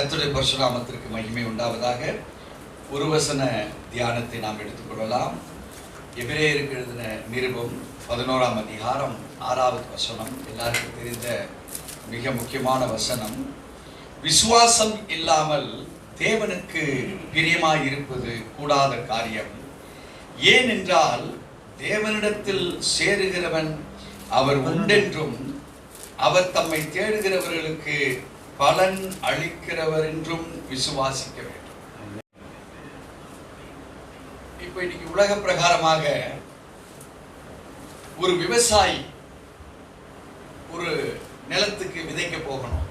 கத்துடைய பரசுராமத்திற்கு மகிமை உண்டாவதாக. ஒரு வசன தியானத்தை நாம் எடுத்துக்கொள்ளலாம். எபிரேயருக்கு எழுதின நிருபம் பதினோராம் அதிகாரம் ஆறாவது வசனம். எல்லாருக்கும் தெரிந்த மிக முக்கியமான வசனம். விசுவாசம் இல்லாமல் தேவனுக்கு பிரியமாக இருப்பது கூடாத காரியம். ஏனென்றால் தேவனிடத்தில் சேருகிறவன் அவர் உண்டென்றும் அவர் தம்மை தேடுகிறவர்களுக்கு பலன் அளிக்கிறவர் என்றும் விசுவாசிக்க வேண்டும். இப்ப இன்னைக்கு உலக பிரகாரமாக ஒரு விவசாயி ஒரு நிலத்துக்கு விதைக்க போகணும்.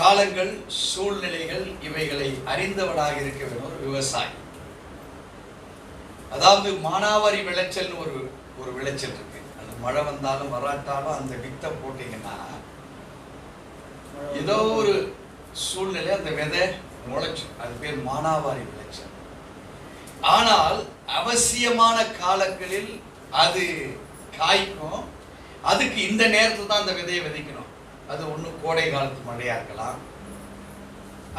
காலங்கள் சூழ்நிலைகள் இவைகளை அறிந்தவனாக இருக்க வேண்டும் ஒரு விவசாயி. அதாவது மானாவாரி விளைச்சல்னு ஒரு ஒரு விளைச்சல் இருக்கு. அந்த மழை வந்தாலும் வராட்டாலும் அந்த வித்தை போட்டீங்கன்னா ஏதோ ஒரு சூழ்நிலை அந்த விதை முளைச்சு அது பேர் மானாவாரி விளைச்சல். ஆனால் அவசியமான காலங்களில் அது காய்க்கும். அதுக்கு இந்த நேரத்தில் தான் அந்த விதையை விதைக்கணும். அது ஒன்று கோடை காலத்து மழையா இருக்கலாம்.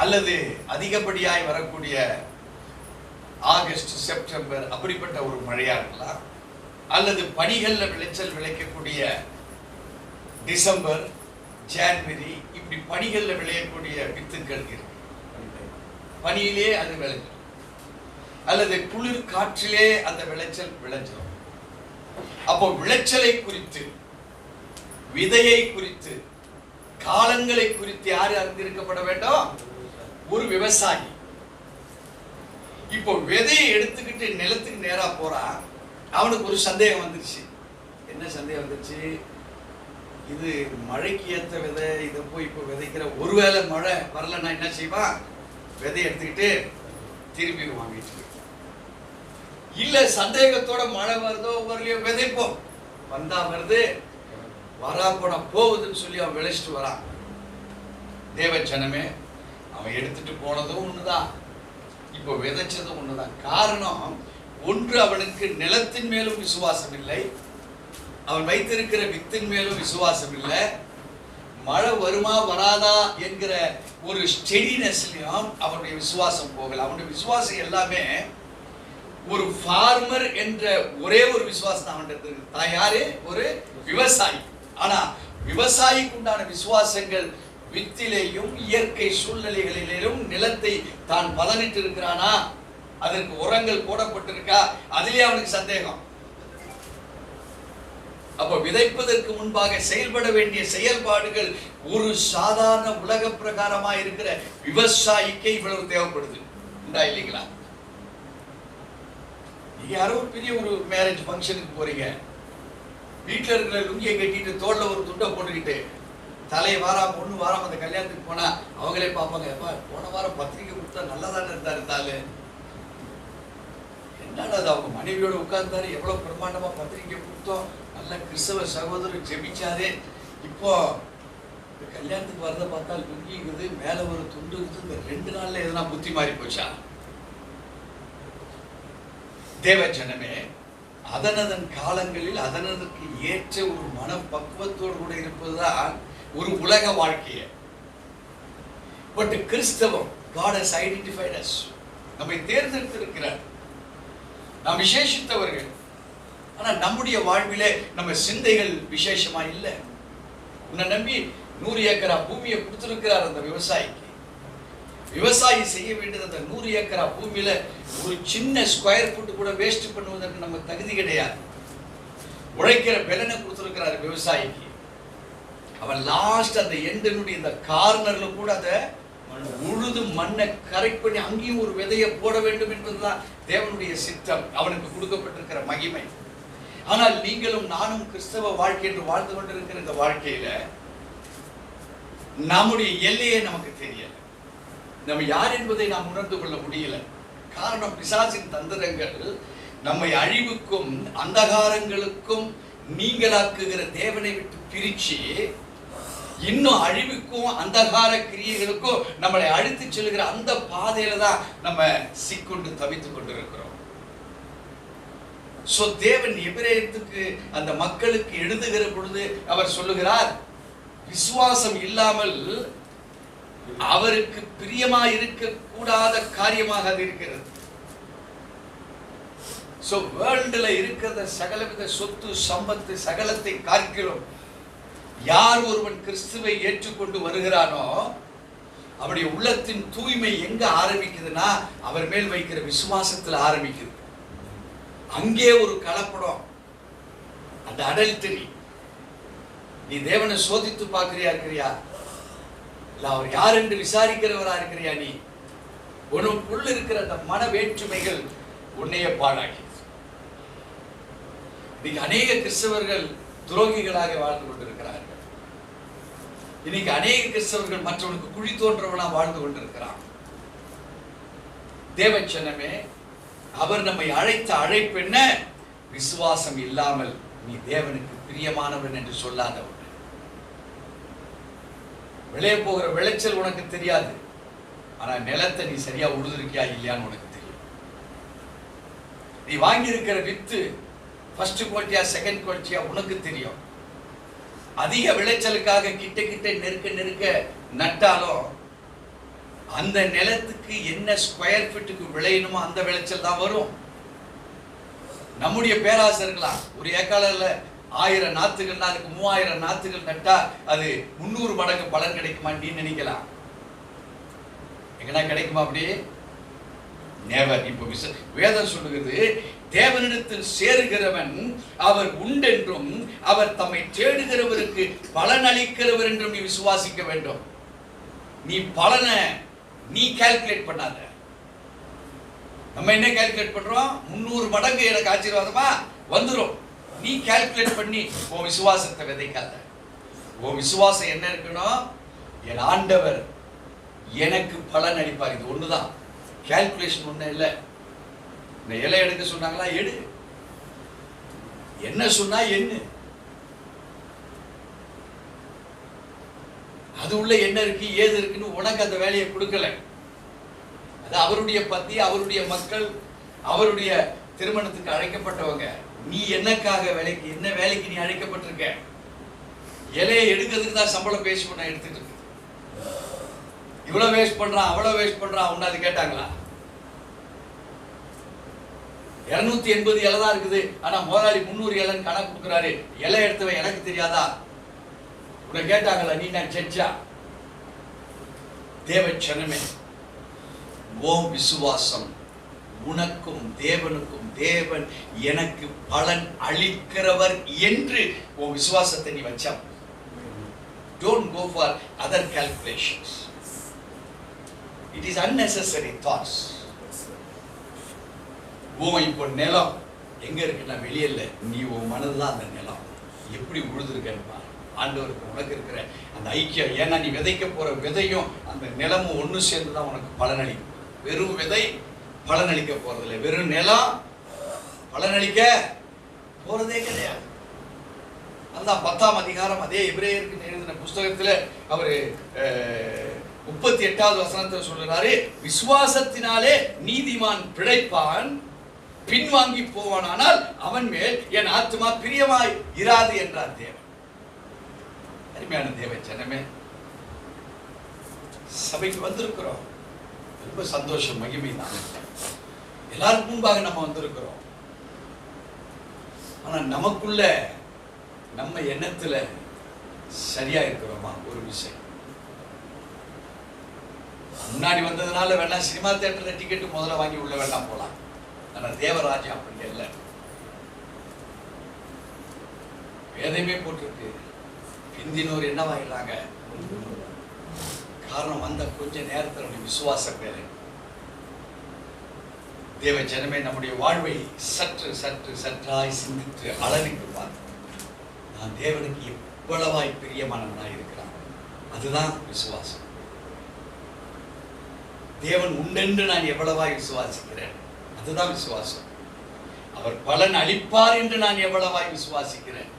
அல்லது அதிகப்படியாய் வரக்கூடிய ஆகஸ்ட் செப்டம்பர் அப்படிப்பட்ட ஒரு மழையா இருக்கலாம். அல்லது பணிகளில் விளைச்சல் விளைக்கக்கூடிய டிசம்பர் ஜான்வரி இப்படி பனிகள்ல விளையக்கூடிய வித்துக்கள் இருக்கு. பனியிலே அது விளைஞ்சிடும். அல்லது குளிர் காற்றிலே அந்த விளைச்சல் விளைஞ்சிடும். அப்போ விளைச்சலை குறித்து விதையை குறித்து காலங்களை குறித்து யார் அறிந்திருக்கப்பட வேண்டும்? ஒரு விவசாயி. இப்போ விதையை எடுத்துக்கிட்டு நிலத்துக்கு நேரா போறான். அவனுக்கு ஒரு சந்தேகம் வந்துருச்சு. என்ன சந்தேகம் வந்துருச்சு? இது மழைக்கு ஏத்த விதை இதை போய் இப்போ விதைக்கிற ஒருவேளை மழை வரலன்னா என்ன செய்வான் விதை எடுத்துக்கிட்டு திரும்பி வாங்கிட்டு இல்ல சந்தேகத்தோட மழை வருதோ வரலையோ விதைப்போம். வந்தா வருது வரா போட போகுதுன்னு சொல்லி அவன் விளைச்சிட்டு வரான். தேவச்சனமே அவன் எடுத்துட்டு போனதும் ஒண்ணுதான். இப்போ விதைச்சதும் ஒண்ணுதான். காரணம் ஒன்று அவனுக்கு நிலத்தின் மேலும் விசுவாசம் இல்லை அவன் வைத்திருக்கிற வித்தின் மேலும் விசுவாசம் இல்லை மழை வருமா வராதா என்கிற ஒரு ஸ்டெடினஸ்லயும் அவனுடைய விசுவாசம் போகல. அவனுடைய விசுவாசம் எல்லாமே ஒரு ஃபார்மர் என்ற ஒரே ஒரு விசுவாசம் அவன் இருக்கு தான் யாரு? ஒரு விவசாயி. ஆனா விவசாயிக்கு உண்டான விசுவாசங்கள் வித்திலேயும் இயற்கை சூழ்நிலைகளிலும் நிலத்தை தான் பதனிட்டு இருக்கிறானா அதற்கு உரங்கள் போடப்பட்டிருக்கா? அதிலே அவனுக்கு சந்தேகம். அப்போ விதைப்பதற்கு முன்பாக செயல்பட வேண்டிய செயல்பாடுகள் ஒரு சாதாரண உலக பிரகாரமா இருக்கிற விவசாயிக்கே இவ்வளவு தேவைப்படுது. உண்டா இல்லைங்களா? நீங்க யாரோ பெரிய ஒரு மேரேஜ் ஃபங்க்ஷனுக்கு போறீங்க. வீட்டில் இருக்கிற லுங்கியை கட்டிட்டு தோல்ல ஒரு துண்டை போட்டுக்கிட்டு தலை வாராம பொண்ணு வாராம அந்த கல்யாணத்துக்கு போனா அவங்களே பார்ப்பாங்க எப்பா போன வாரம் பத்திரிக்கை கொடுத்தா நல்லதான இருந்தா இருந்தாலு என்னடா அது அவங்க மனைவியோட உட்கார்ந்தாரு எவ்வளவு பிரம்மாண்டமா பத்திரிக்கை கொடுத்தோம். நல்ல கிறிஸ்தவ சகோதரர் ஜெபிச்சாரே இப்போ இந்த கல்யாணத்துக்கு வரத பார்த்தா லுங்கி இருக்குது மேல ஒரு துண்டு இருக்குது. இந்த ரெண்டு நாள்ல எதனா புத்தி மாறி போச்சா? தேவ ஜனமே அதனதன் காலங்களில் அதனதற்கு ஏற்ற ஒரு மனப்பக்குவத்தோடு கூட இருப்பதுதான் ஒரு உலக வாழ்க்கைய. பட் கிறிஸ்தவம் காட் ஹஸ் ஐடென்டிஃபைட் அஸ் நம்மை தேர்ந்தெடுத்திருக்கிறார். நாம் விசேஷித்தவர்கள். ஆனால் நம்முடைய வாழ்விலே நம்ம சிந்தைகள் விசேஷமா இல்லை. உன்னை நம்பி நூறு ஏக்கரா பூமியை கொடுத்துருக்கிறார் அந்த விவசாயிக்கு. விவசாயி செய்ய வேண்டியது அந்த நூறு ஏக்கரா பூமியில ஒரு சின்ன ஸ்கொயர் ஃபுட் கூட வேஸ்ட் பண்ணுவதற்கு நம்ம தகுதி கிடையாது. உழைக்கிற பலனை கொடுத்திருக்கிறார் விவசாயிக்கு. அவன் லாஸ்ட் அந்த எண்டனுடைய இந்த கார்னர்ல கூட அதை உழுது மண்ணை கரெக்ட் பண்ணி அங்கேயும் ஒரு விதையை போட வேண்டும் என்பதுதான் தேவனுடைய சித்தம். அவனுக்கு கொடுக்கப்பட்டிருக்கிற மகிமை. ஆனால் நீங்களும் நானும் கிறிஸ்தவ வாழ்க்கை என்று வாழ்ந்து கொண்டிருக்கிற இந்த வாழ்க்கையில நம்முடைய எல்லையே நமக்கு தெரியல. நம்ம யார் என்பதை நாம் உணர்ந்து கொள்ள முடியல. காரணம் பிசாசின் தந்திரங்கள் நம்மை அழிவுக்கும் அந்தகாரங்களுக்கும் நீங்களாக்குகிற தேவனை விட்டு பிரிச்சு இன்னும் அழிவுக்கும் அந்தகார கிரியைகளுக்கும் நம்மளை அழித்து செல்கிற அந்த பாதையில தான் நம்ம சிக்கொண்டு தவித்துக் கொண்டிருக்கிறோம். சோ தேவன் எபிரேயத்துக்கு அந்த மக்களுக்கு எழுதுகிற பொழுது அவர் சொல்லுகிறார் விசுவாசம் இல்லாமல் அவருக்கு பிரியமாய் இருக்க கூடாத காரியமாக அது இருக்கிறது. சோ வேர்ல்டுல இருக்கிற சகலவித சொத்து சம்பத்து சகலத்தை காக்கிறோம். யார் ஒருவன் கிறிஸ்துவை ஏற்றுக்கொண்டு வருகிறானோ அவருடைய உள்ளத்தின் தூய்மை எங்க ஆரம்பிக்குதுன்னா அவர் மேல் வைக்கிற விசுவாசத்துல ஆரம்பிக்குது. அங்கே ஒரு கலப்படம். அந்த அடல்டரி நீ தேவனை சோதித்து பார்க்கிறியா இருக்கிறியா? இல்ல அவர் யார் என்று விசாரிக்கிறவரா இருக்கிறியா நீ? உனக்குள்ள இருக்கிற அந்த மன வேற்றுமைகள் உன்னைய பாழாகி இன்னைக்கு அநேக கிறிஸ்தவர்கள் துரோகிகளாக வாழ்ந்து கொண்டிருக்கிறார்கள். இன்னைக்கு அநேக கிறிஸ்தவர்கள் மற்றவனுக்கு குழி தோன்றவனா வாழ்ந்து கொண்டிருக்கிறான். தேவச்சனமே அவர் நம்மை அழைத்த அழைப்பு என்ன? விசுவாசம் இல்லாமல் நீ தேவனுக்கு பிரியமானவன் என்று சொல்லாதவன் விளைய போகிற விளைச்சல் உனக்கு தெரியாது. ஆனா நிலத்தை நீ சரியா உழுதுருக்கியா இல்லையான்னு உனக்கு தெரியும். நீ வாங்கியிருக்கிற வித்து ஃபர்ஸ்ட் குவாலிட்டியா செகண்ட் குவாலிட்டியா உனக்கு தெரியும். அதிக விளைச்சலுக்காக கிட்ட கிட்ட நெருக்க நெருக்க நட்டாலும் அந்த நிலத்துக்கு என்ன ஸ்கொயர் ஃபீட்டுக்கு விளையணுமோ அந்த விளைச்சல் தான் வரும். நம்முடைய பேராசை ஒரு ஏக்காளர்ல ஆயிரம் நாத்துகள்னா அதுக்கு மூவாயிரம் நாத்துகள் நட்டா அது முந்நூறு மடங்கு பலன் கிடைக்குமான்னு நினைக்கலாம். எங்கன்னா கிடைக்குமா அப்படி? நேவர் இப்போ விச வேதம் சொல்லுகிறது தேவனிடத்தில் சேருகிறவன் அவர் உண்டென்றும் அவர் தம்மை தேடுகிறவருக்கு பலன் அளிக்கிறவர் என்றும் நீ விசுவாசிக்க வேண்டும். நீ பலனை நீ கால்குலேட் பண்ணாத. நம்ம என்ன கால்குலேட் பண்றோம்? முந்நூறு மடங்கு எனக்கு ஆசீர்வாதமா வந்துடும் நீ கால்குலேட் பண்ணி உன் விசுவாசத்தை விதைக்காத. உன் விசுவாசம் என்ன இருக்கணும் என் ஆண்டவர் எனக்கு பலன் அளிப்பார். இது ஒண்ணுதான். கால்குலேஷன் ஒண்ணு இல்லை. இந்த இலை எடுக்க சொன்னாங்களா? எடு. என்ன சொன்னா என்ன அது உள்ள என்ன இருக்கு ஏது இருக்குன்னு உனக்கு அந்த வேலையை கொடுக்கல. அது அவருடைய பத்தி அவருடைய மக்கள் அவருடைய திருமணத்துக்கு அழைக்கப்பட்டவங்க. நீ என்னக்காக வேலைக்கு என்ன வேலைக்கு நீ அழைக்கப்பட்டிருக்க? இலையை எடுக்கிறதுக்கு தான் சம்பளம் பேசி நான் எடுத்துட்டு இருக்கேன் இவ்வளவு வேஸ்ட் பண்றான் அவ்வளவு வேஸ்ட் பண்றான் ஒன்னு அது கேட்டாங்களா? இருநூத்தி எண்பது இலை தான் இருக்குது. ஆனா முதலாளி முந்நூறு இலைன்னு கணக்கு கொடுக்குறாரு. இலை எடுத்தவன் எனக்கு தெரியாதா? உன்னை கேட்டாங்களா நீ நான் செஞ்சா தேவச்சனமே ஓம் விசுவாசம் உனக்கும் தேவனுக்கும் தேவன் எனக்கு பலன் அளிக்கிறவர் என்று உன் விசுவாசத்தை நீ வச்சா don't go for other calculations it is unnecessary that's உன் இப்போ நிலம். எங்க இருக்குன்னா இல்லை. நீ உன் மனதுதான் அந்த நிலம். எப்படி உழுதுருக்கன்னு பாரு. ஆண்டவருக்கு உனக்கு இருக்கிற அந்த ஐக்கியம் ஏன்னா நீ விதைக்க போற விதையும் அந்த நிலமும் ஒன்று சேர்ந்து தான் உனக்கு பலனளிக்கும். வெறும் விதை பலனளிக்க போறதில்லை. வெறும் நிலம் பலனளிக்க போறதே கிடையாது. அதான் பத்தாம் அதிகாரம் அதே இப்ரேயருக்கு எழுதின புஸ்தகத்தில் அவர் முப்பத்தி எட்டாவது வசனத்தில் சொல்லுறாரு விசுவாசத்தினாலே நீதிமான் பிழைப்பான் பின்வாங்கி போவானானால் அவன் மேல் என் ஆத்மா பிரியமாய் இராது என்றார் தேவன். அருமையான தேவ ஜனமே. சபைக்கு வந்திருக்கிறோம். ரொம்ப சந்தோஷம் மகிமை தான் எல்லாருக்கும் முன்பாக நம்ம வந்திருக்கிறோம். ஆனா நமக்குள்ள நம்ம எண்ணத்துல சரியா இருக்கிறோமா? ஒரு விஷயம் முன்னாடி வந்ததுனால வேணா சினிமா தியேட்டர்ல டிக்கெட் முதல்ல வாங்கி உள்ள வேண்டாம் போலாம். ஆனா தேவராஜா அப்படி இல்லை. வேதமே போட்டிருக்கு. இந்தினோர் என்னவாயிடலாங்க காரணம் வந்த கொஞ்ச நேரத்தில் விசுவாச பேரை. தேவ ஜனமே நம்முடைய வாழ்வை சற்று சற்று சற்றாய் சிந்தித்து அளவிட்டு பார்த்து நான் தேவனுக்கு எவ்வளவாய் பிரியமானவனாக இருக்கிறான் அதுதான் விசுவாசம். தேவன் உண்டென்று நான் எவ்வளவாய் விசுவாசிக்கிறேன் அதுதான் விசுவாசம். அவர் பலன் அளிப்பார் என்று நான் எவ்வளவாய் விசுவாசிக்கிறேன்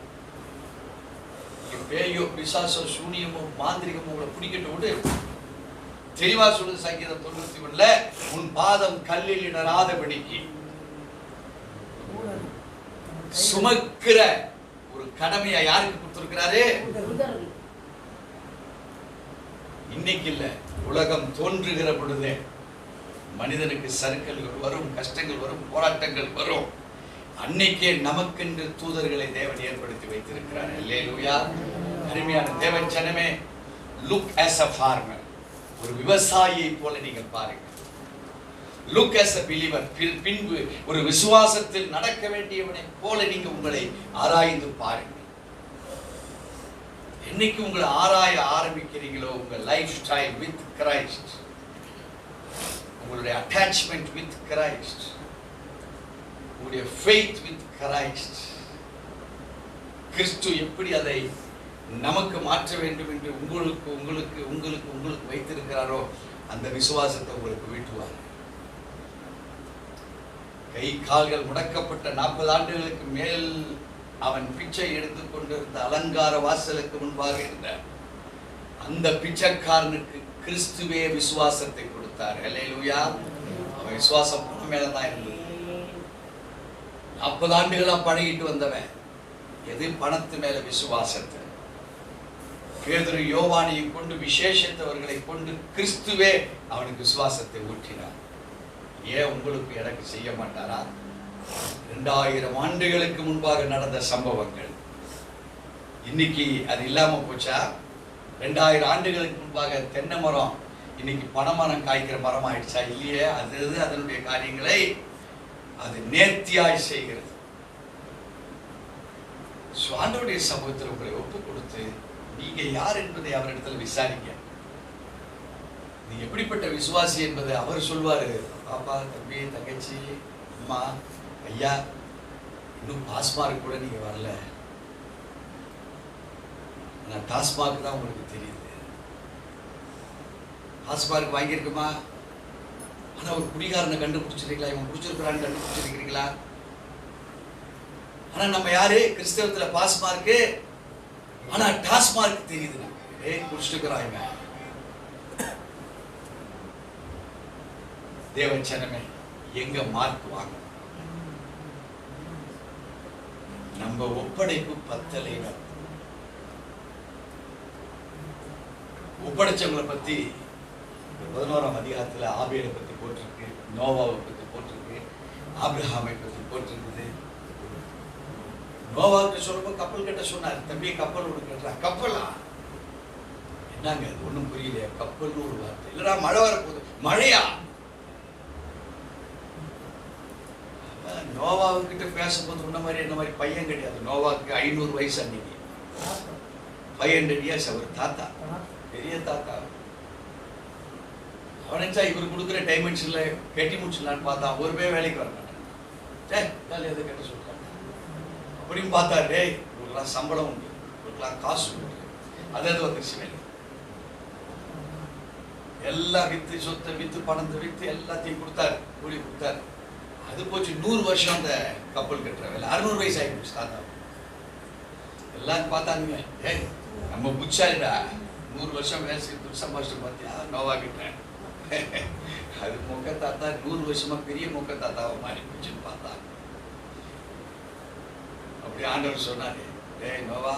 பேயோ பிசாசோ சூனியமோ மாந்திரிகமோ உங்களை பிடிக்கிட்டு விட்டு தெளிவா சொல்லுது சங்கீதம் தொண்ணூத்தி ஒண்ணுல உன் பாதம் கல்லில் இடராதபடிக்கு சுமக்கிற ஒரு கடமையை யாருக்கு கொடுத்திருக்கிறாரு? இன்னைக்கு இல்ல உலகம் தோன்றுகிற பொழுதே மனிதனுக்கு சறுக்கல்கள் வரும் கஷ்டங்கள் வரும் போராட்டங்கள் வரும். அன்னைக்கே நமக்கென்று தூதர்களை தேவன் ஏற்படுத்தி வைத்திருக்கிறார். அல்லேலூயா. அருமையான தேவன் ஜனமே லுக் ஆஸ் அ ஃபார்மர் ஒரு விவசாயியை போல நீங்கள் பாருங்கள். லுக் as அ பிலிவர் பின்- பின்பு ஒரு விசுவாசத்தில் நடக்க வேண்டியவனை போல நீங்க உங்களை ஆராய்ந்து பாருங்கள். என்னைக்கு உங்களை ஆராய ஆரம்பிக்கிறீங்களோ உங்க லைஃப் ஸ்டைல் வித் கிரைஸ்ட் உங்களுடைய அட்டாச்மெண்ட் வித் கிரைஸ்ட் உங்களுடைய ஃபெய்த் வித் கிரைஸ்ட் கிறிஸ்து எப்படி அதை நமக்கு மாற்ற வேண்டும் என்று உங்களுக்கு உங்களுக்கு உங்களுக்கு உங்களுக்கு வைத்திருக்கிறாரோ அந்த விசுவாசத்தை உங்களுக்கு வீட்டுவார் கை கால்கள் முடக்கப்பட்ட நாற்பது ஆண்டுகளுக்கு மேல் அவன் பிச்சை எடுத்துக் கொண்டிருந்த அலங்கார வாசலுக்கு முன்பாக இருந்த அந்த பிச்சைக்காரனுக்கு கிறிஸ்துவே விசுவாசத்தை கொடுத்தார். ஹalleluya அவன் விசுவாசம் பணம் மேலதான் இருந்தது. நாற்பது ஆண்டுகளாக பழகிட்டு வந்தவன். எது பணத்து மேலே விசுவாசத்தை. பேதுரு யோவானியை கொண்டு விசேஷத்தவர்களை கொண்டு கிறிஸ்துவே அவனுக்கு விசுவாசத்தை ஊற்றினார். ஏன் உங்களுக்கு எனக்கு செய்ய மாட்டாரா? ரெண்டாயிரம் ஆண்டுகளுக்கு முன்பாக நடந்த சம்பவங்கள். இன்னைக்கு அது இல்லாம போச்சா? ரெண்டாயிரம் ஆண்டுகளுக்கு முன்பாக தென்னை மரம் இன்னைக்கு பனைமரம் காய்க்கிற மரம் ஆயிடுச்சா இல்லையே அது அது அதனுடைய காரியங்களை அது நேர்த்தியாய் செய்கிறது. So, சமூகத்தில் உங்களை ஒப்பு கொடுத்து நீங்க யார் என்பதை அவரிடத்தில் விசாரிங்க. நீ எப்படிப்பட்ட விசுவாசி என்பதை அவர் சொல்வாரு. பாப்பா தம்பி தங்கச்சி அம்மா ஐயா இன்னும் டாஸ்மார்க் கூட நீங்க வரல. ஆனா டாஸ்மார்க் தான் உங்களுக்கு தெரியுது. டாஸ்மார்க் வாங்கியிருக்குமா? ஆனா ஒரு குடிகாரனை கண்டுபிடிச்சிருக்கீங்களா இவன் குடிச்சிருக்கிறான்னு கண்டுபிடிச்சிருக்கிறீங்களா? ஆனா நம்ம யாரு? கிறிஸ்தவத்துல பாஸ் மார்க்கு ஆனா டாஸ்மார்க் தெரியுது ஏ ஏய் குடிச்சிருக்கிறான் இவன். தேவச்சனமே எங்க மார்க் வாங்க? நம்ம ஒப்படைப்பு பத்தலைன்னு ஒப்படைச்சவங்களை பத்தி பதினோராம் அதிகாரத்தில் ஆபியலை பத்தி போட்டிருக்கு நோவாவை பத்தி போட்டிருக்கு ஆப்ரஹாமை பத்தி போட்டிருக்குது. நோவாவுக்கு சொல்லும்போது கப்பல் கட்ட சொன்னார் தம்பி கப்பல் ஒன்று கட்டுறா கப்பலா? என்னங்க அது? ஒன்றும் புரியலையா கப்பல்னு ஒரு வார்த்தை. இல்லைடா மழை வரப்போகுது. மழையா? நோவாவுக்கிட்ட பேசும்போது முன்ன மாதிரி என்ன மாதிரி பையன் கிடையாது. நோவாவுக்கு ஐநூறு வயசு அன்னைக்கு. ஃபைவ் ஹண்ட்ரட் இயர்ஸ் அவர் தாத்தா. பெரிய தாத்தா. அவனைச்சா இவர் கொடுக்குற டைமென்ஷனில் கட்டி முடிச்சிடலான்னு பார்த்தா ஒரு பேர் வேலைக்கு வர மாட்டான் சே வேலையை எதை கட்ட சொல்றாங்க அப்படின்னு பார்த்தா டேய் இவருக்கெல்லாம் சம்பளம் உண்டு இவருக்கெல்லாம் காசு உண்டு. அதாவது வந்துருச்சு வேலை. எல்லாம் வித்து சொத்தை வித்து பணத்தை வித்து எல்லாத்தையும் கொடுத்தாரு கூலி கொடுத்தாரு. அது போச்சு நூறு வருஷம் அந்த கப்பல் கட்டுற வேலை. அறுநூறு வயசு ஆகி போச்சு தாத்தா எல்லாரும் பார்த்தாங்க ஏய் நம்ம புச்சாரிடா நூறு வருஷம் வேலை செய்து சம்பாதிச்சு பார்த்தியா நோவா கிட்ட. அது மொக்க தாத்தா நூறு வருஷமா பெரிய மொக்க தாத்தாவை மாறி போச்சுன்னு பார்த்தா அப்படி ஆண்டவர் சொன்னாரு டேய் நோவா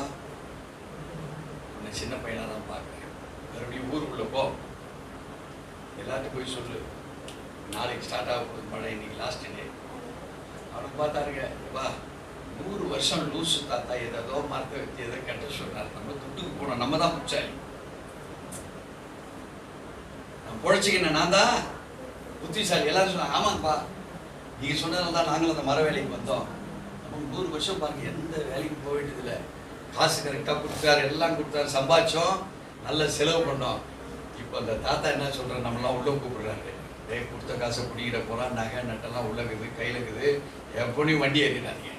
உன்னை சின்ன பையனா தான் பார்க்குறேன் மறுபடியும் ஊருக்குள்ள போ எல்லாத்தையும் போய் சொல்லு நாளைக்கு ஸ்டார்ட் ஆக போகுது மழை இன்னைக்கு லாஸ்ட் டே அவனுக்கு பார்த்தாருங்க வா நூறு வருஷம் லூசு தாத்தா ஏதோ மரத்தை வச்சு எதை கட்ட சொன்னார் நம்ம துட்டுக்கு போனோம் நம்ம தான் புச்சாலி நான் நான் தான் புத்திசாலி. எல்லாரும் சொன்னாங்க ஆமாங்கப்பா நீங்க சொன்னதால தான் நாங்களும் அந்த மர வேலைக்கு வந்தோம். நம்ம நூறு வருஷம் பாருங்க எந்த வேலைக்கு போக வேண்டியதில்லை. காசு கரெக்டாக கொடுத்தாரு எல்லாம் கொடுத்தாரு சம்பாதிச்சோம் நல்ல செலவு பண்ணோம். இப்போ அந்த தாத்தா என்ன சொல்கிறார் நம்மளாம் உள்ளே கூப்பிடுறாரு. டே கொடுத்த காசை பிடிக்கிற போகிறான் நகை நட்டெல்லாம் உள்ளே இருக்குது கையில் இருக்குது. எப்போனையும் வண்டி ஏறினாதீங்க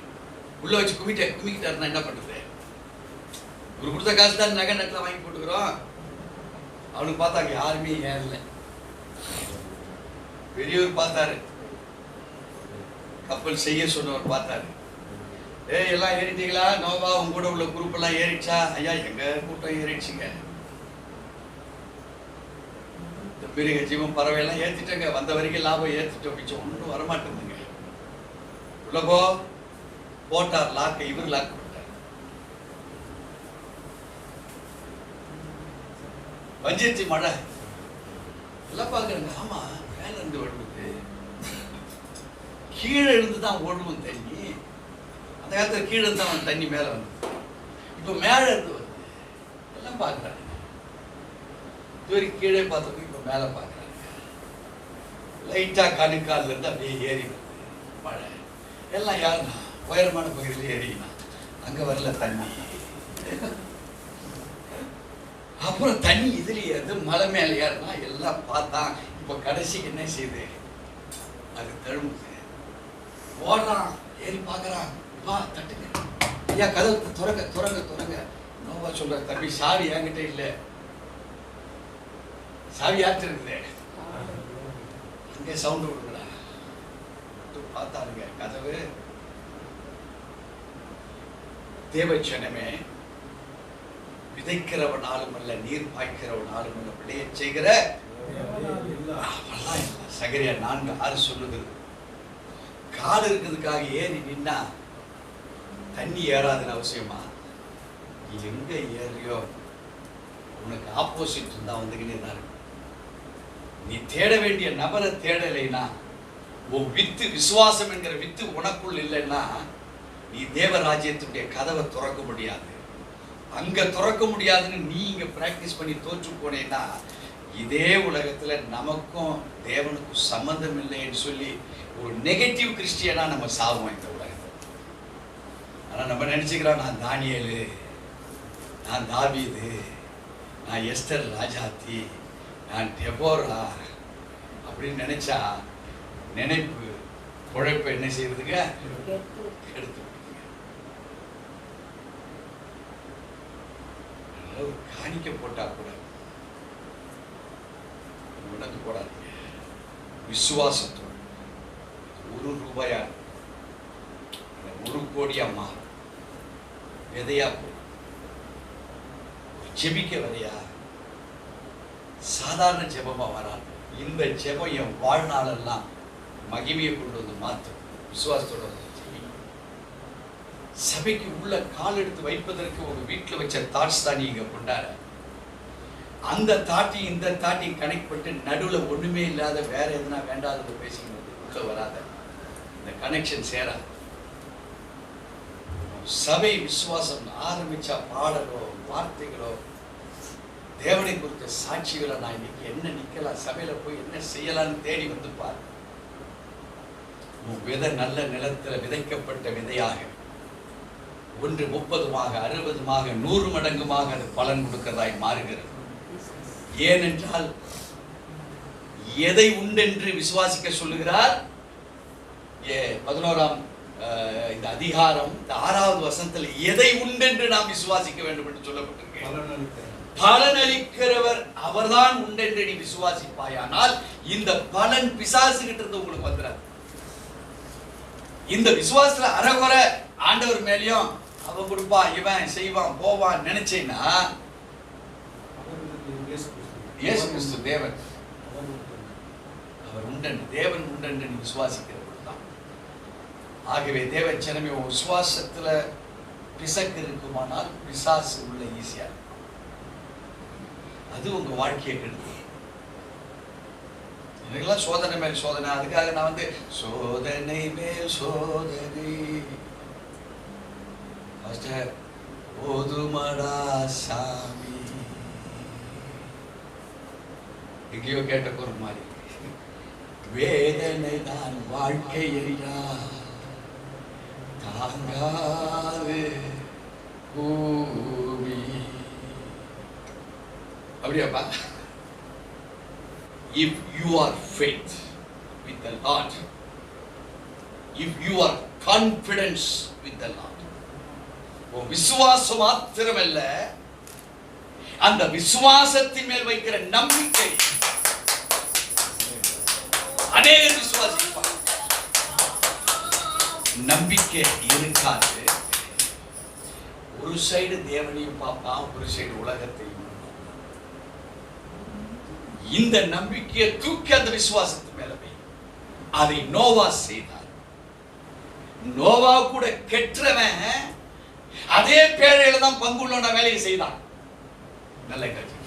உள்ளே வச்சு குமிட்டேன் குமிக்கிட்டாருன்னா என்ன பண்ணுறது ஒரு கொடுத்த காசு தான் நகை நட்டெல்லாம் வாங்கி போட்டுக்கிறோம். அவனுக்கு பார்த்தாங்க யாருமே ஏன் இல்லை பெரியவர் பார்த்தாரு. கப்பல் செய்ய சொன்னவர் பார்த்தாரு. ஏய் எல்லாம் ஏறிட்டீங்களா? நோவா உங்க கூட உள்ள குரூப் எல்லாம் ஏறிச்சா ஐயா எங்க கூட்டம் ஏறிடுச்சுங்க. இந்த பெரிய ஜீவம் பறவை எல்லாம் ஏத்திட்டங்க. வந்த வரைக்கும் லாபம் ஏத்திட்டோம் மிச்சம் ஒன்றும் வரமாட்டேங்குதுங்க. உள்ளபோ போட்டார் லாக்க இவர் லாக்கு போட்டார் வஞ்சிருச்சு மழை. எல்லாம் பார்க்குறாங்க. ஆமா மேல இருந்து ஒழுகுது கீழே இருந்து தான் ஒழுகும் தண்ணி. அந்த காலத்துல கீழே இருந்து தான் தண்ணி மேல வந்து இப்போ மேல இருந்து வருது. எல்லாம் பார்க்குறாங்க. இதுவரை கீழே பார்த்தப்போ இப்போ மேலே பார்க்குறாங்க. லைட்டாக கணுக்கால் இருந்து அப்படியே ஏறி வருது. மழை. எல்லாம் யாருன்னா உயரமான பகுதியில் ஏறினா அங்கே வரல தண்ணி. அப்புறம் தண்ணி இதுலேயே இருந்து மலை மேலே ஏறினா எல்லாம் பார்த்தான் இப்போ கடைசிக்கு என்ன செய்யுது அது தழும்புது. ஓடுறான் ஏறி பார்க்குறான். வா தட்டுங்க. ஐயா கதவு துறங்க துறங்க துறங்க. நோவா சொல்ற தம்பி சாவி என்கிட்ட இல்லை. சாவி யார்கிட்ட இருக்குது? அங்கே சவுண்டு விடுங்களா பார்த்தாருங்க கதவு. தேவச்சனமே விதைக்கிறவனாலும் அல்ல நீர் பாய்க்கிறவனாலும் அல்ல விளைய செய்கிற அவன்தான் சகரியா நான்கு ஆறு சொல்லுது. கால் இருக்கிறதுக்காக ஏறி நின்னா தண்ணி ஏறாதுன்னு அவசியமா? நீ எங்க ஏறியோ? உனக்கு ஆப்போசிட் இருந்தா வந்துக்கிட்டே தான் இருக்கும் நீ தேட வேண்டிய நபரை தேடலைனா உன் வித்து விசுவாசம் என்கிற வித்து உனக்குள் இல்லைன்னா நீ தேவராஜ்யத்துடைய கதவை திறக்க முடியாது. அங்க திறக்க முடியாதுன்னு நீ இங்க பிராக்டிஸ் பண்ணி தோற்று போனேன்னா இதே உலகத்துல நமக்கும் தேவனுக்கும் சம்பந்தம் இல்லைன்னு சொல்லி ஒரு நெகட்டிவ் கிறிஸ்டியனா நம்ம சாவோம் இந்த உலகத்துல ஆனா நம்ம நினைச்சுக்கிறோம் நான் தானியலு நான் தாபீது நான் எஸ்டர் ராஜாத்தி நான் டெபோரா அப்படின்னு நினைச்சா நினைப்பு குழைப்ப என்ன செய்யறதுங்க எடுத்து விடுதுங்க. அதனால காணிக்க போட்டா கூட உணர்ந்து போடாதீங்க விசுவாசத்தோடு. ஒரு ரூபாயா? ஒரு கோடியா மாறும் விதையா போய் ஜெபிக்க விதையா? சாதாரண ஜெபமா வராது. இந்த ஜெபம் என் வாழ்நாளெல்லாம் மகிமையை கொண்டு வந்து மாற்றும். விசுவாசத்தோட வந்து சபைக்கு உள்ள கால் எடுத்து வைப்பதற்கு உங்க வீட்டில் வச்ச தாட்ஸ் தான் நீங்க கொண்டாட. அந்த தாட்டி இந்த தாட்டி கனெக்ட் பண்ணிட்டு நடுவில் ஒண்ணுமே இல்லாத வேற எதுனா வேண்டாதது பேசிக்கிறது உள்ள வராத. இந்த கனெக்ஷன் சேராது சபை விசுவாசம் ஆரம்பிச்சா பாடலோ வார்த்தைகளோ தேவனை குறித்த சாட்சிகளை நான் இன்னைக்கு என்ன நிக்கலாம் சபையில போய் என்ன செய்யலாம்னு தேடி வந்து பார். உன் விதை நல்ல நிலத்துல விதைக்கப்பட்ட விதையாக ஒன்று முப்பதுமாக அறுபதுமாக நூறு மடங்குமாக அது பலன் கொடுக்கிறதாய் மாறுகிறது. ஏனென்றால் எதை உண்டென்று விசுவாசிக்க சொல்லுகிறார்? ஏ பதினோராம் இந்த அதிகாரம் இந்த ஆறாவது வசனத்தில் எதை உண்டென்று நாம் விசுவாசிக்க வேண்டும் என்று சொல்லப்பட்டிருக்கிறது. பலனளிக்கிறவர். அவர்தான் உண்டென்று நீ விசுவாசிப்பாயானால் இந்த பலன் பிசாசுகிட்ட இருந்து உங்களுக்கு வந்துடாது இந்த விசுவாசத்துல அறகுறை ஆண்டவர் மேலயும் அவன் கொடுப்பான் இவன் செய்வான் போவான் நினைச்சேன்னா இயேசு கிறிஸ்து தேவன். அவர் உண்டன் தேவன் உண்டன் நீ விசுவாசிக்கிறவர்கள் தான் ஆகவே தேவ ஜனமே உன் விசுவாசத்துல பிசக்கு இருக்குமானால் பிசாசு உள்ள ஈஸியா இருக்கும். அது உங்க வாழ்க்கையை கெடுது எனக்கெல்லாம் சோதனை மேல் சோதனை. அதுக்காக நான் வந்து சோதனை மேல் சோதனை. பாஸ்டர் போதுமடா சாமி எங்கேயோ கேட்ட குரல் மாதிரி வேதனை தான் வாழ்க்கை ஐயா தாங்காது பூமி அப்படியாப்பா if you are faith with the Lord, if you are confidence with the Lord, உன் விசுவாசம் மாத்திரமல்ல. அந்த விசுவாசத்தின் மேல் வைக்கிற நம்பிக்கை. அநேகர் விசுவாசிப்பார். நம்பிக்கை இருக்காது. ஒரு சைடு தேவனையும் பார்ப்பான் ஒரு சைடு உலகத்தையும் இந்த நம்பிக்கையை தூக்கி அந்த விசுவாசத்து மேல வை. அதை நோவா செய்தார். நோவா கூட கெட்டவன் அதே பேழையில தான் பங்குள்ளோட வேலையை செய்தான். நல்ல கட்சி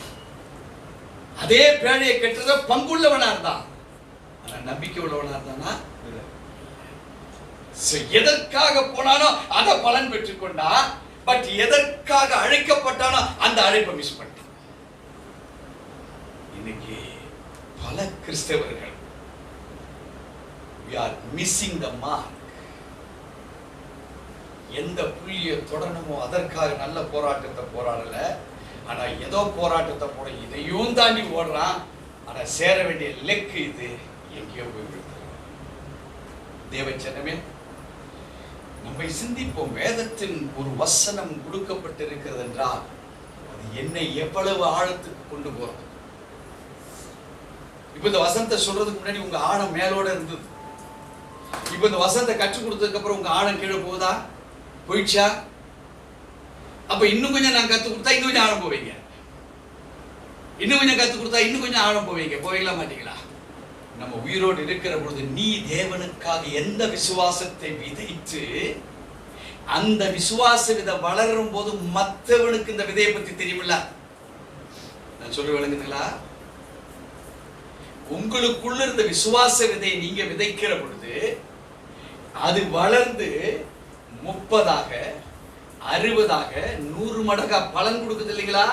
அதே பேழையை கெட்டத பங்குள்ளவனா இருந்தான். ஆனா நம்பிக்கை உள்ளவனா இருந்தானா எதற்காக போனானோ அதை பலன் பெற்றுக் கொண்டா பட் எதற்காக அழைக்கப்பட்டானோ அந்த அழைப்பை மிஸ் பண்ணிட்டான். இன்னைக்கு பல கிறிஸ்தவர்கள் we are missing எந்த புள்ளியை தொடரணுமோ அதற்காக நல்ல போராட்டத்தை போராடல. ஆனா ஏதோ போராட்டத்தை போட இதையும் தாண்டி ஓடுறான். ஆனா சேர வேண்டிய லெக்கு இது. எங்கேயோ போய் தேவச்சனமே நம்மை சிந்திப்போம். வேதத்தின் ஒரு வசனம் கொடுக்கப்பட்டிருக்கிறது என்றால் அது என்னை எவ்வளவு ஆழத்துக்கு கொண்டு போறது? இப்ப இந்த வசனத்தை சொல்றதுக்கு முன்னாடி உங்க ஆழம் மேலோட இருந்தது. இப்ப இந்த வசனத்தை கற்றுக் கொடுத்ததுக்கு அப்புறம் உங்க ஆழம் கீழே போகுதா? போயிடுச்சா அப்ப இன்னும் கொஞ்சம் நான் கத்து கொடுத்தா இன்னும் கொஞ்சம் ஆழம் போவீங்க. இன்னும் கொஞ்சம் கத்து கொடுத்தா இன்னும் கொஞ்சம் ஆழம் போவீங்க. போவீங்களா மாட்டீங்களா? நம்ம உயிரோடு இருக்கிற பொழுது நீ தேவனுக்காக எந்த விசுவாசத்தை விதைத்து அந்த விசுவாச விதை வளரும் போது மற்றவனுக்கு இந்த விதையை பத்தி தெரியுமில்ல? நான் சொல்லி விளங்குதுங்களா? உங்களுக்குள்ள இருந்த விசுவாச விதையை நீங்க விதைக்கிற பொழுது அது வளர்ந்து முப்பதாக அறுபதாக நூறு மடங்கா பலன் கொடுக்குது இல்லைங்களா?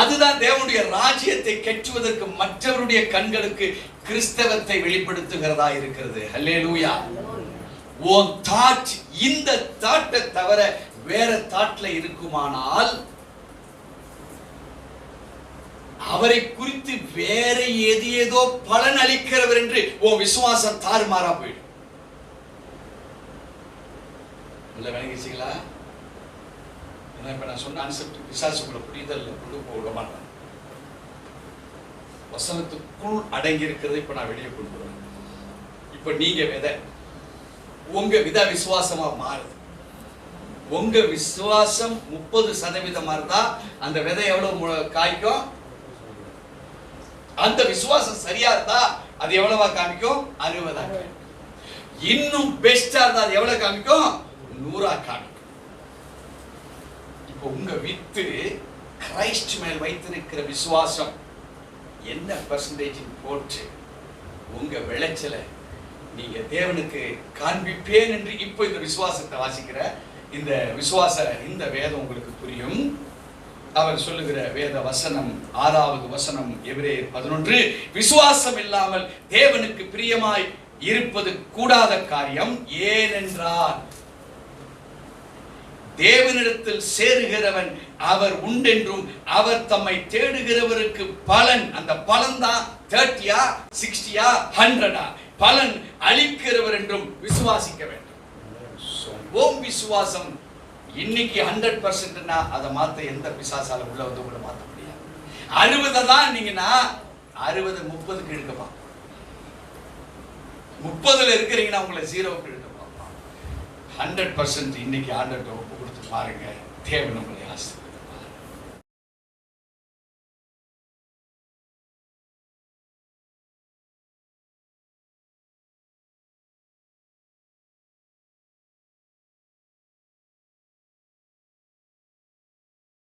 அதுதான் தேவனுடைய ராஜ்யத்தை கெட்டுவதற்கு மற்றவருடைய கண்களுக்கு கிறிஸ்தவத்தை வெளிப்படுத்துகிறதா இருக்கிறது. ஹல்லேலூயா. உன் தாட் இந்த தாட்டை தவிர வேற தாட்ல இருக்குமானால் அவரை குறித்து வேற எது ஏதோ பலன் அளிக்கிறவர் என்று உன் விசுவாசம் தாறுமாறா போயிடும். உள்ள விளங்கிச்சிங்களா ஏன்னா இப்போ நான் சொன்ன அன்செப்ட் விசாரிச்சுக்குள்ள புரிதல் கொண்டு போக மாட்டேன். வசனத்துக்குள் அடங்கி இருக்கிறத இப்போ நான் வெளியே கொண்டு வரேன். இப்போ நீங்க விதை. உங்க வித விசுவாசமா மாறுது. உங்க விசுவாசம் முப்பது சதவீதம் இருந்தா அந்த விதை எவ்வளவு மு- காய்க்கும்? அந்த விசுவாசம் சரியா இருந்தா அது எவ்வளவா காமிக்கும்? அறுபதா இன்னும் பெஸ்டா இருந்தா அது எவ்வளவு காமிக்கும்? நூறா காமிக்கும் இப்போ உங்க வித்து கிரைஸ்ட் மேல் வைத்திருக்கிற விசுவாசம் என்ன பர்சன்டேஜ் போட்டு உங்க விளைச்சலை நீங்க தேவனுக்கு காண்பிப்பேன் என்று இப்போ இந்த விசுவாசத்தை வாசிக்கிற இந்த விசுவாச இந்த வேதம் உங்களுக்கு புரியும். அவர் சொல்லுகிற வேத வசனம் ஆறாவது வசனம் எவரே பதினொன்று விசுவாசம் இல்லாமல் தேவனுக்கு பிரியமாய் இருப்பது கூடாத காரியம் ஏனென்றால் தேவனிடத்தில் சேருகிறவன் அவர் உண்டென்றும் அவர் தம்மை தேடுகிறவருக்கு பலன் அந்த பலன் தான் தேர்ட்டியா சிக்ஸ்டியா ஹண்ட்ரடா பலன் அளிக்கிறவர் என்றும் விசுவாசிக்க வேண்டும். ஓம் விசுவாசம். இன்னைக்கு ஹண்ட்ரட் பர்சன்ட்னா அதை மாத்த எந்த பிசாசால உள்ள வந்து உங்களை மாத்த முடியாது. அறுபதை தான் நீங்கன்னா அறுபது முப்பதுக்கு இழுக்க பார்ப்போம் முப்பதுல இருக்கிறீங்கன்னா உங்களை ஜீரோவுக்கு இழுக்க பார்ப்போம் ஹண்ட்ரட் பர்சன்ட் இன்னைக்கு ஆண்டட்டும் ஒப்பு கொடுத்து பாருங்க